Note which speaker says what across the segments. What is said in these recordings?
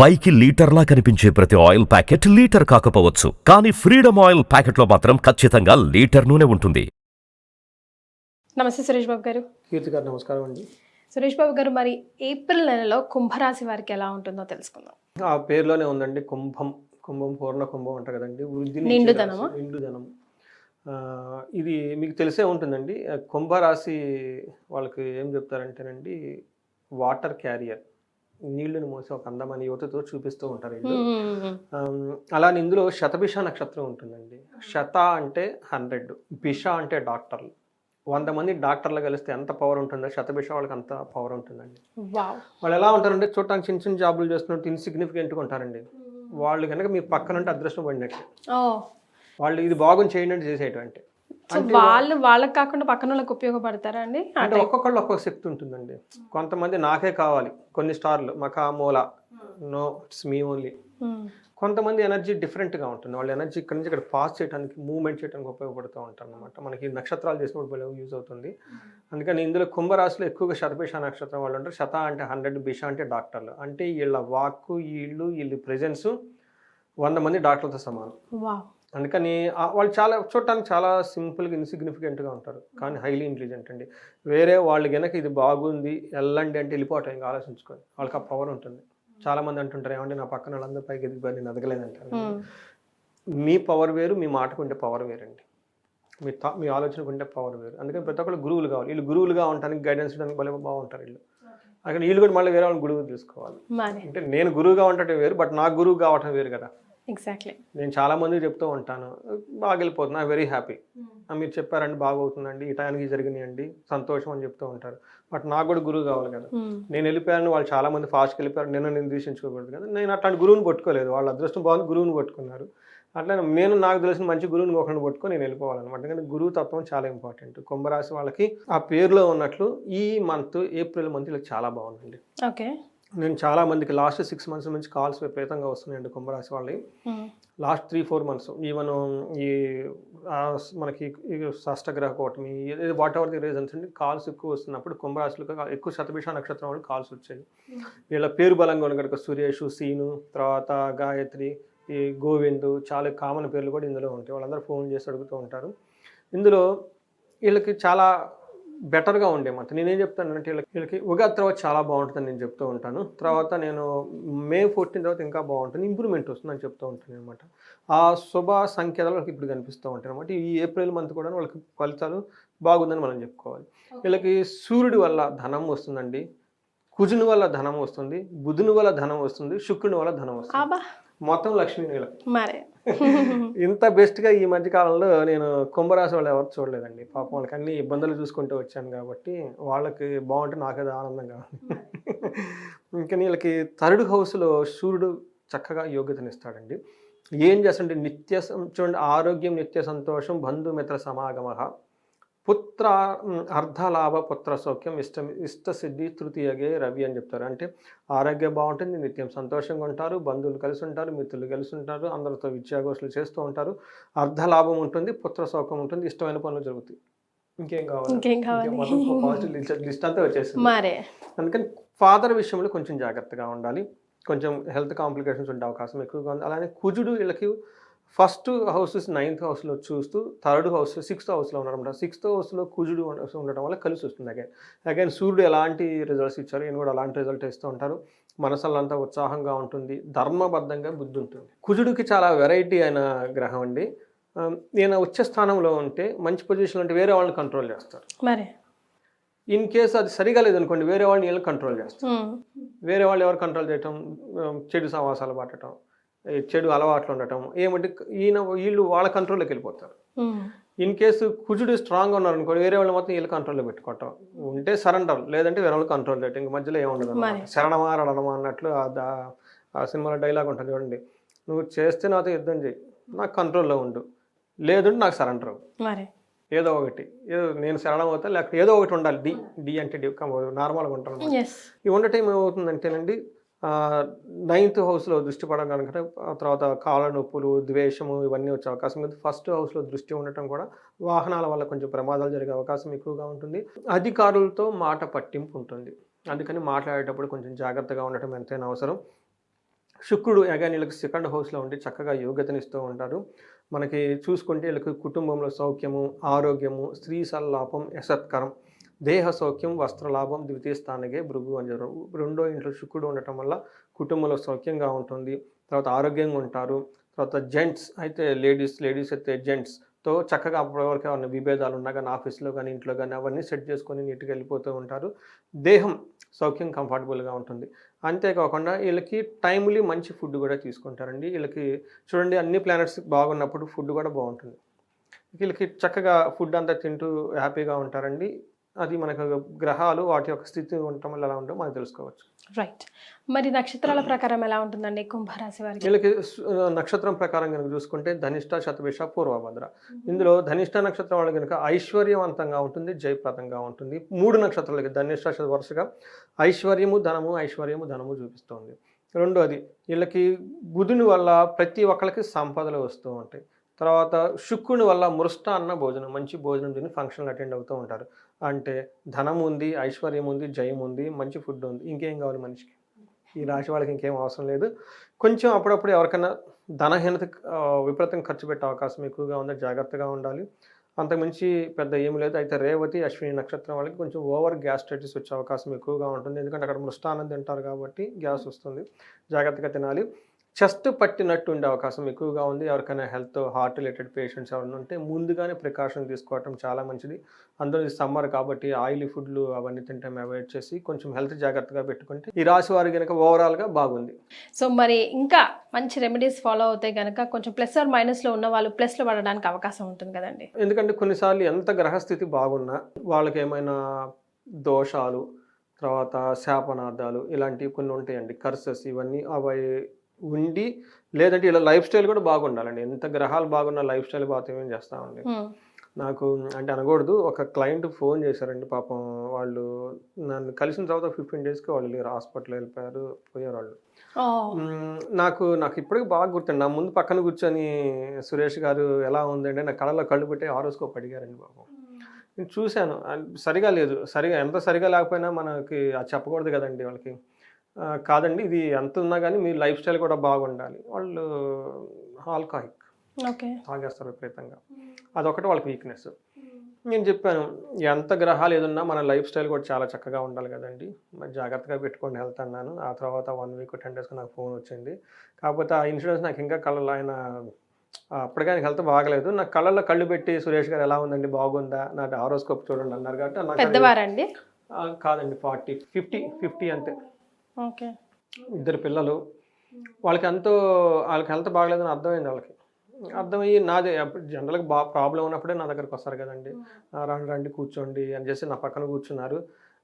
Speaker 1: పైకి లీటర్లా కనిపించే ప్రతి ఆయిల్ ప్యాకెట్ లీటర్ కాకపోవచ్చు. కానీ ఫ్రీడమ్ ఆయిల్ ప్యాకెట్లో మాత్రం ఖచ్చితంగా లీటర్ నూనె ఉంటుంది.
Speaker 2: నమస్తే సురేష్ బాబు గారు.
Speaker 3: కీర్తి గారు నమస్కారం అండి.
Speaker 2: సురేష్ బాబు గారు మరి ఏప్రిల్ నెలలో కుంభరాశి వారికి ఎలా ఉంటుందో తెలుసుకుందాం.
Speaker 3: ఆ పేరులోనే ఉందండి కుంభం. కుంభం పూర్ణ కుంభం అంటారు కదండి. వృద్ధిని
Speaker 2: నిండుదనమా?
Speaker 3: నిండుదనం. ఇది మీకు తెలిసే ఉంటుందండి. కుంభరాశి వాళ్ళకి ఏం చెప్తారంటేనండి వాటర్ క్యారియర్. నీళ్ళను మోసి ఒక అందమైన యువతతో చూపిస్తూ ఉంటారు వీళ్ళు ఆమ్, అలానే ఇందులో శతభిష నక్షత్రం ఉంటుందండి. శత అంటే హండ్రెడ్ బిష అంటే డాక్టర్లు. వంద మంది డాక్టర్లు కలిస్తే ఎంత పవర్ ఉంటుందో శతభిష వాళ్ళకి అంత పవర్ ఉంటుందండి. వాళ్ళు ఎలా ఉంటారంటే చూడటానికి చిన్న చిన్న జాబులు చేస్తున్నట్టు ఇన్సిగ్నిఫికెంట్గా ఉంటారండి. వాళ్ళు కనుక మీ పక్కన ఉంటే అదృష్టం పడినట్టు వాళ్ళు ఇది బాగుని చేయనట్టు చేసేటువంటి
Speaker 2: సో వాళ్ళు వాళ్ళకి కాకుండా పక్కన వాళ్ళకి ఉపయోగపడతారా అండి?
Speaker 3: అంటే ఒక్కొక్కళ్ళు ఒక్కొక్క శక్తి ఉంటుందండి. కొంతమంది నాకే కావాలి. కొన్ని స్టార్లు మాకు మూల నో ఇట్స్ మీ ఓన్లీ. కొంతమంది ఎనర్జీ డిఫరెంట్గా ఉంటుంది. వాళ్ళ ఎనర్జీ ఇక్కడ నుంచి ఇక్కడ పాస్ చేయడానికి మూవ్మెంట్ చేయడానికి ఉపయోగపడుతూ ఉంటారు అనమాట మనకి నక్షత్రాలు చేసినప్పుడు యూజ్ అవుతుంది. అందుకని ఇందులో కుంభరాశిలో ఎక్కువగా శతభిష నక్షత్రం వాళ్ళు ఉంటారు. శత అంటే హండ్రెడ్ బిష అంటే డాక్టర్లు. అంటే వీళ్ళ వాక్కు వీళ్ళు వీళ్ళ ప్రెజెన్స్ వంద మంది డాక్టర్లతో సమానం. అందుకని వాళ్ళు చాలా చూడటానికి చాలా సింపుల్గా ఇన్సిగ్నిఫికెంట్గా ఉంటారు. కానీ హైలీ ఇంటెలిజెంట్ అండి. వేరే వాళ్ళు గనక ఇది బాగుంది వెళ్ళండి అంటే వెళ్ళిపోవటం ఇంకా ఆలోచించుకొని వాళ్ళకి ఆ పవర్ ఉంటుంది. చాలా మంది అంటుంటారు ఏమంటే నా పక్కన వాళ్ళందరూ పైకి ఎదిగిపోయి నేను ఎదగలేదంటారు. మీ పవర్ వేరు మీ మాటకు ఉండే పవర్ వేరండి. మీ థా మీ ఆలోచనకు ఉండే పవర్ వేరు. అందుకని ప్రతి ఒక్కరు గురువులు కావాలి. వీళ్ళు గురువులుగా ఉండడానికి గైడెన్స్ ఇవ్వడానికి భలే బాగుంటారు వీళ్ళు. అందుకని వీళ్ళు కూడా మళ్ళీ వేరే వాళ్ళని గురువు తీసుకోవాలి. అంటే నేను గురువుగా ఉండటం వేరు బట్ నా గురువు కావటం వేరు కదా.
Speaker 2: ఎగ్జాక్ట్లీ
Speaker 3: నేను చాలా మందికి చెప్తూ ఉంటాను బాగా వెళ్ళిపోతున్నా వెరీ హ్యాపీ మీరు చెప్పారండి బాగా అవుతుందండి ఈ టైంకి జరిగినాయండి సంతోషం అని చెప్తూ ఉంటారు. బట్ నాకు కూడా గురువు కావాలి కదా. నేను వెళ్ళిపోయాను వాళ్ళు చాలా మంది ఫాస్ట్కి వెళ్ళిపోయారు నేను నేను దూషించుకోకూడదు కదా. నేను అట్లాంటి గురువుని పట్టుకోలేదు వాళ్ళ అదృష్టం బాగుంది గురువుని పట్టుకున్నారు. అట్లా నేను నాకు తెలిసిన మంచి గురువుని ఒకరిని పట్టుకొని నేను వెళ్ళిపోవాలన్నమాట. ఎందుకంటే గురువు తత్వం చాలా ఇంపార్టెంట్. కుంభరాశి వాళ్ళకి ఆ పేరులో ఉన్నట్లు ఈ మంత్ ఏప్రిల్ మంత్ ఇలా చాలా బాగుందండి.
Speaker 2: ఓకే
Speaker 3: నేను చాలా మందికి లాస్ట్ సిక్స్ మంత్స్ నుంచి కాల్స్ విపరీతంగా వస్తున్నాయండి కుంభరాశి వాళ్ళవి. Last three four months even ఈ మనకి షష్టగ్రహ కూటమి వాట్ ఎవర్ ది రీజన్స్ అండి కాల్స్ ఎక్కువ వస్తున్నప్పుడు కుంభరాశులకు ఎక్కువ శతభిష నక్షత్రం వాళ్ళు కాల్స్ వచ్చాయి వీళ్ళ పేరు బలంగా ఉన్న కనుక సురేష్ సీను తర్వాత గాయత్రి ఈ గోవింద్ చాలా కామన్ పేర్లు కూడా ఇందులో ఉంటాయి. వాళ్ళందరూ ఫోన్ చేసి అడుగుతూ ఉంటారు. ఇందులో వీళ్ళకి చాలా బెటర్గా ఉండే మాట. నేనేం చెప్తానంటే వీళ్ళకి వీళ్ళకి ఉగాది తర్వాత చాలా బాగుంటుందని నేను చెప్తూ ఉంటాను. తర్వాత నేను మే ఫోర్టీన్ తర్వాత ఇంకా బాగుంటుంది ఇంప్రూవ్మెంట్ వస్తుందని చెప్తూ ఉంటాను అనమాట ఆ శుభ సంకేతాలు వాళ్ళకి ఇప్పుడు కనిపిస్తూ ఉంటాయి అనమాట ఈ ఏప్రిల్ మంత్ కూడా వాళ్ళకి ఫలితాలు బాగుందని మనం చెప్పుకోవాలి. వీళ్ళకి సూర్యుడి వల్ల ధనం వస్తుందండి కుజుని వల్ల ధనం వస్తుంది బుధుని వల్ల ధనం వస్తుంది శుక్రుని వల్ల ధనం వస్తుంది. మొత్తం లక్ష్మీ
Speaker 2: మరే
Speaker 3: ఇంత బెస్ట్గా ఈ మధ్య కాలంలో నేను కుంభరాశి వాళ్ళు ఎవరు చూడలేదండి. పాపం వాళ్ళకి అన్ని ఇబ్బందులు చూసుకుంటూ వచ్చాను కాబట్టి వాళ్ళకి బాగుంటే నాకేదో ఆనందంగా ఇంకా వీళ్ళకి థర్డ్ హౌస్లో సూర్యుడు చక్కగా యోగ్యతనిస్తాడండి. ఏం చేస్తుంటే నిత్య చూడండి ఆరోగ్యం నిత్య సంతోషం బంధుమిత్ర సమాగమ పుత్ర అర్ధలాభ పుత్ర సౌఖ్యం ఇష్ట ఇష్ట సిద్ధి తృతీయగే రవి అని చెప్తారు. అంటే ఆరోగ్యం బాగుంటుంది నిత్యం సంతోషంగా ఉంటారు బంధువులు కలిసి ఉంటారు మిత్రులు కలిసి ఉంటారు అందరితో విద్యాగోష్ఠులు చేస్తూ ఉంటారు. అర్ధలాభం ఉంటుంది పుత్ర సౌఖ్యం ఉంటుంది ఇష్టమైన పనులు జరుగుతాయి. ఇంకేం కావాలి?
Speaker 2: ఇంకేం కావాలి?
Speaker 3: పాజిటివ్ లిస్ట్ అంతా వచ్చేసింది.
Speaker 2: మరే.
Speaker 3: అందుకని ఫాదర్ విషయంలో కొంచెం జాగ్రత్తగా ఉండాలి. కొంచెం హెల్త్ కాంప్లికేషన్స్ ఉండే అవకాశం ఎక్కువగా ఉంది. అలానే కుజుడు వీళ్ళకి ఫస్ట్ హౌస్ నైన్త్ హౌస్లో చూస్తూ థర్డ్ హౌస్ సిక్స్త్ హౌస్లో ఉన్నారన్నమాట. సిక్స్త్ హౌస్లో కుజుడు ఉండ- ఉండటం వల్ల కలిసి వస్తుంది అగైన్ అగైన్ సూర్యుడు ఎలాంటి రిజల్ట్స్ ఇచ్చారు ఈయన కూడా అలాంటి రిజల్ట్ ఇస్తూ ఉంటారు. మనసల్లంతా ఉత్సాహంగా ఉంటుంది. ధర్మబద్ధంగా బుద్ధి ఉంటుంది. కుజుడికి చాలా వెరైటీ అయిన గ్రహం అండి. ఈయన ఉచ్చ స్థానంలో ఉంటే మంచి పొజిషన్లో ఉంటే వేరే వాళ్ళని కంట్రోల్ చేస్తారు.
Speaker 2: మరే?
Speaker 3: ఇన్ కేసు అది సరిగా లేదనుకోండి వేరే వాళ్ళని వీళ్ళని కంట్రోల్ చేస్తారు. వేరే వాళ్ళు ఎవరు కంట్రోల్ చేయటం చెడు సమాసాలు పట్టడం చెడు అలవాట్లు ఉండటం ఏమంటే ఈయన వీళ్ళు వాళ్ళ కంట్రోల్లోకి వెళ్ళిపోతారు. ఇన్ కేసు కుజుడు స్ట్రాంగ్గా ఉన్నారనుకోండి వేరే వాళ్ళు మొత్తం వీళ్ళు కంట్రోల్లో పెట్టుకోవటం ఉంటే సరెండర్ లేదంటే వేరే వాళ్ళు కంట్రోల్ చేయటం ఇంక మధ్యలో ఏముండదు. శరణమా రణమా అన్నట్లు ఆ సినిమాలో డైలాగ్ ఉంటుంది చూడండి. నువ్వు చేస్తే నాతో యుద్ధం చేయి నాకు కంట్రోల్లో ఉండు. లేదంటే నాకు సరెండర్ ఏదో ఒకటి. ఏదో నేను శరణం అవుతా లేకపోతే ఏదో ఒకటి ఉండాలి. డి డి అంటే డి నార్మల్గా ఉంటాను ఈ ఉండటం ఏమవుతుందంటేనండి నైన్త్ హౌస్లో దృష్టి పడడం కనుక తర్వాత కాళ్ళ నొప్పులు ద్వేషము ఇవన్నీ వచ్చే అవకాశం ఉంది. ఫస్ట్ హౌస్లో దృష్టి ఉండటం కూడా వాహనాల వల్ల కొంచెం ప్రమాదాలు జరిగే అవకాశం ఎక్కువగా ఉంటుంది. అధికారులతో మాట పట్టింపు ఉంటుంది. అందుకని మాట్లాడేటప్పుడు కొంచెం జాగ్రత్తగా ఉండటం ఎంతైనా అవసరం. శుక్రుడు అగాని వీళ్ళకి సెకండ్ హౌస్లో ఉండి చక్కగా యోగ్యతనిస్తూ ఉంటారు. మనకి చూసుకుంటే వీళ్ళకి కుటుంబంలో సౌఖ్యము ఆరోగ్యము స్త్రీ సల్లాపం యశత్కరం దేహ సౌఖ్యం వస్త్రలాభం ద్వితీయ స్థానగే భృగు అని చెప్పారు రెండో ఇంట్లో శుక్రుడు ఉండటం వల్ల కుటుంబంలో సౌఖ్యంగా ఉంటుంది. తర్వాత ఆరోగ్యంగా ఉంటారు. తర్వాత జెంట్స్ అయితే లేడీస్ లేడీస్ అయితే జెంట్స్తో చక్కగా అప్పటివరకు ఏమైనా విభేదాలు ఉన్నా కానీ ఆఫీస్లో కానీ ఇంట్లో కానీ అవన్నీ సెట్ చేసుకొని నీట్గా వెళ్ళిపోతూ ఉంటారు. దేహం సౌఖ్యం కంఫర్టబుల్గా ఉంటుంది. అంతేకాకుండా వీళ్ళకి టైమ్లీ మంచి ఫుడ్ కూడా తీసుకుంటారండి. వీళ్ళకి చూడండి అన్ని ప్లానెట్స్ బాగున్నప్పుడు ఫుడ్ కూడా బాగుంటుంది. వీళ్ళకి చక్కగా ఫుడ్ అంతా తింటూ హ్యాపీగా ఉంటారండి. అది మనకు గ్రహాలు వాటి యొక్క స్థితి ఉండటం వల్ల ఎలా ఉంటుందో మనం తెలుసుకోవచ్చు.
Speaker 2: రైట్ మరి నక్షత్రాల ప్రకారం ఎలా ఉంటుందండి కుంభరాశి వారికి?
Speaker 3: వీళ్ళకి నక్షత్రం ప్రకారం కనుక చూసుకుంటే ధనిష్ట శతభిష పూర్వభద్ర. ఇందులో ధనిష్ట నక్షత్రం వాళ్ళు కనుక ఐశ్వర్యవంతంగా ఉంటుంది జయప్రదంగా ఉంటుంది. మూడు నక్షత్రాలకి ధనిష్ట వరుసగా ఐశ్వర్యము ధనము ఐశ్వర్యము ధనము చూపిస్తుంది. రెండోది వీళ్ళకి బుధుని వల్ల ప్రతి ఒక్కరికి సంపదలు వస్తూ ఉంటాయి. తర్వాత శుక్రుని వల్ల మృష్ట అన్న భోజనం మంచి భోజనం తిని ఫంక్షన్లు అటెండ్ అవుతూ ఉంటారు. అంటే ధనం ఉంది ఐశ్వర్యం ఉంది జయం ఉంది మంచి ఫుడ్ ఉంది ఇంకేం కావాలి మనిషికి? ఈ రాశి వాళ్ళకి ఇంకేం అవసరం లేదు. కొంచెం అప్పుడప్పుడు ఎవరికైనా ధనహీనత విపరీతం ఖర్చు పెట్టే అవకాశం ఎక్కువగా ఉంది జాగ్రత్తగా ఉండాలి. అంతకుమించి పెద్ద ఏమి లేదు. అయితే రేవతి అశ్విని నక్షత్రం వాళ్ళకి కొంచెం ఓవర్ గ్యాస్ట్రైటిస్ వచ్చే అవకాశం ఎక్కువగా ఉంటుంది. ఎందుకంటే అక్కడ మృష్టానం తింటారు కాబట్టి గ్యాస్ వస్తుంది. జాగ్రత్తగా తినాలి. చెస్ట్ పట్టినట్టు ఉండే అవకాశం ఎక్కువగా ఉంది. ఎవరికైనా హెల్త్ హార్ట్ రిలేటెడ్ పేషెంట్స్ ఎవరైనా ఉంటే ముందుగానే ప్రికాషన్ తీసుకోవటం చాలా మంచిది. అందులో ఇది సమ్మర్ కాబట్టి ఆయిలీ ఫుడ్లు అవన్నీ తింటాం అవాయిడ్ చేసి కొంచెం హెల్త్ జాగ్రత్తగా పెట్టుకుంటే ఈ రాశి వారి కనుక ఓవరాల్గా బాగుంది.
Speaker 2: సో మరి ఇంకా మంచి రెమెడీస్ ఫాలో అవుతే కనుక కొంచెం ప్లస్ ఆర్ మైనస్లో ఉన్న వాళ్ళు ప్లస్లో పడడానికి అవకాశం ఉంటుంది కదండి.
Speaker 3: ఎందుకంటే కొన్నిసార్లు ఎంత గ్రహస్థితి బాగున్నా వాళ్ళకి ఏమైనా దోషాలు తర్వాత శాపనార్థాలు ఇలాంటివి కొన్ని ఉంటాయండి. కర్సెస్ ఇవన్నీ అవి ఉండి లేదంటే ఇలా లైఫ్ స్టైల్ కూడా బాగుండాలండి. ఎంత గ్రహాలు బాగున్న లైఫ్ స్టైల్ బాగా ఏం చేస్తామండి. నాకు అంటే అనకూడదు. ఒక క్లయింట్ ఫోన్ చేశారండి పాపం. వాళ్ళు నన్ను కలిసిన తర్వాత ఫిఫ్టీన్ డేస్కి వాళ్ళు లేరు. హాస్పిటల్ వెళ్ళిపోయారు పోయారు వాళ్ళు నాకు నాకు ఇప్పటికి బాగా గుర్తుంది నా ముందు పక్కన కూర్చొని సురేష్ గారు ఎలా ఉందంటే నా కళ్ళలో కళ్ళు పెట్టి ఆరోస్కోప్ అడిగారండి బాబు నేను చూశాను. సరిగా లేదు. సరిగా ఎంత సరిగా లేకపోయినా మనకి అది చెప్పకూడదు కదండి వాళ్ళకి. కాదండి ఇది ఎంత ఉన్నా కానీ మీ లైఫ్ స్టైల్ కూడా బాగుండాలి. వాళ్ళు ఆల్కహాయిక్
Speaker 2: ఓకే.
Speaker 3: తాగేస్తారు విపరీతంగా. అదొకటి వాళ్ళకి వీక్నెస్ నేను చెప్పాను ఎంత గ్రహాలు ఏదున్నా మన లైఫ్ స్టైల్ కూడా చాలా చక్కగా ఉండాలి కదండి. మరి జాగ్రత్తగా పెట్టుకొని హెల్త్ అన్నాను. ఆ తర్వాత వన్ వీక్ టెన్ డేస్కి నాకు ఫోన్ వచ్చింది. కాకపోతే ఆ ఇన్సూరెన్స్ నాకు ఇంకా కళ్ళలో ఆయన ఆ, అప్పటికే ఆయనకి హెల్త్ బాగలేదు. నాకు కళ్ళల్లో కళ్ళు పెట్టి సురేష్ గారు ఎలా ఉందండి బాగుందా? నా ఆరోస్కోప్ చూడండి అన్నారు కాబట్టి కాదండి ఫార్టీ ఫిఫ్టీ ఫిఫ్టీ అంతే.
Speaker 2: ఓకే.
Speaker 3: ఇద్దరు పిల్లలు. వాళ్ళకి ఎంతో వాళ్ళకి హెల్త్ బాగలేదని అర్థమైంది వాళ్ళకి. అర్థమయ్యి నాది జనరల్గా బా ప్రాబ్లం ఉన్నప్పుడే నా దగ్గరకు వస్తారు కదండి. రండి రండి కూర్చోండి అని చేసి నా పక్కన కూర్చున్నారు.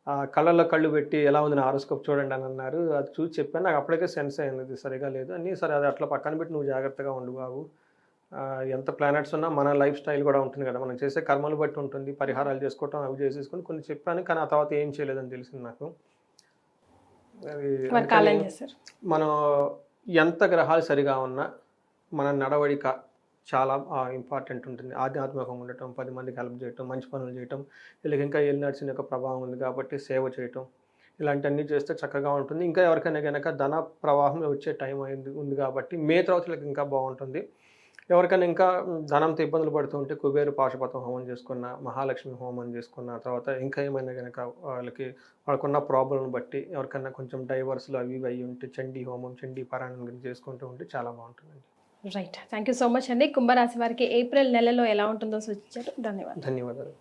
Speaker 3: ఆ కళ్ళల్లో కళ్ళు పెట్టి ఎలా ఉంది నా ఆరోస్కోప్ చూడండి అని అన్నారు. అది చూసి చెప్పాను. నాకు అప్పటికే సెన్స్ అయింది సరిగా లేదు. అని సరే అది అట్లా పక్కన పెట్టి నువ్వు జాగ్రత్తగా ఉండు బాబు. ఎంత ప్లానెట్స్ ఉన్నా మన లైఫ్ స్టైల్ కూడా ఉంటుంది కదా. మనం చేసే కర్మలు బట్టి ఉంటుంది. పరిహారాలు చేసుకోవటం అవి చేసేసుకొని కొన్ని చెప్పాను. కానీ ఆ తర్వాత ఏం చేయలేదని తెలిసింది నాకు అది
Speaker 2: మరి కాలం చేశారు
Speaker 3: మనం ఎంత గ్రహాలు సరిగా ఉన్నా మన నడవడిక చాలా ఇంపార్టెంట్ ఉంటుంది. ఆధ్యాత్మికంగా ఉండటం పది మందికి హెల్ప్ చేయటం మంచి పనులు చేయటం వీళ్ళకి ఇంకా ఎల్నర్సిన యొక్క ప్రభావం ఉంది కాబట్టి సేవ చేయటం ఇలాంటివన్నీ చేస్తే చక్కగా ఉంటుంది. ఇంకా ఎవరికైనా కనుక ధన ప్రవాహం వచ్చే టైం అయింది ఉంది కాబట్టి మే తర్వాత ఇంకా బాగుంటుంది. ఎవరికైనా ఇంకా ధనంతో ఇబ్బందులు పడుతూ ఉంటే కుబేరు పాశుపతం హోమం చేసుకున్న మహాలక్ష్మి హోమం చేసుకున్న తర్వాత ఇంకా ఏమైనా కనుక వాళ్ళకి వాళ్ళకున్న ప్రాబ్లం బట్టి ఎవరికైనా కొంచెం డైవర్స్లు అవి ఇవి అయ్యి ఉంటే చండీ హోమం చండీ పారాయణం గురించి చేసుకుంటూ ఉంటే చాలా బాగుంటుందండి.
Speaker 2: Right thank you so much అండి. కుంభరాశి వారికి ఏప్రిల్ నెలలో ఎలా ఉంటుందో సూచించారు. ధన్యవాదాలు.
Speaker 3: ధన్యవాదాలు.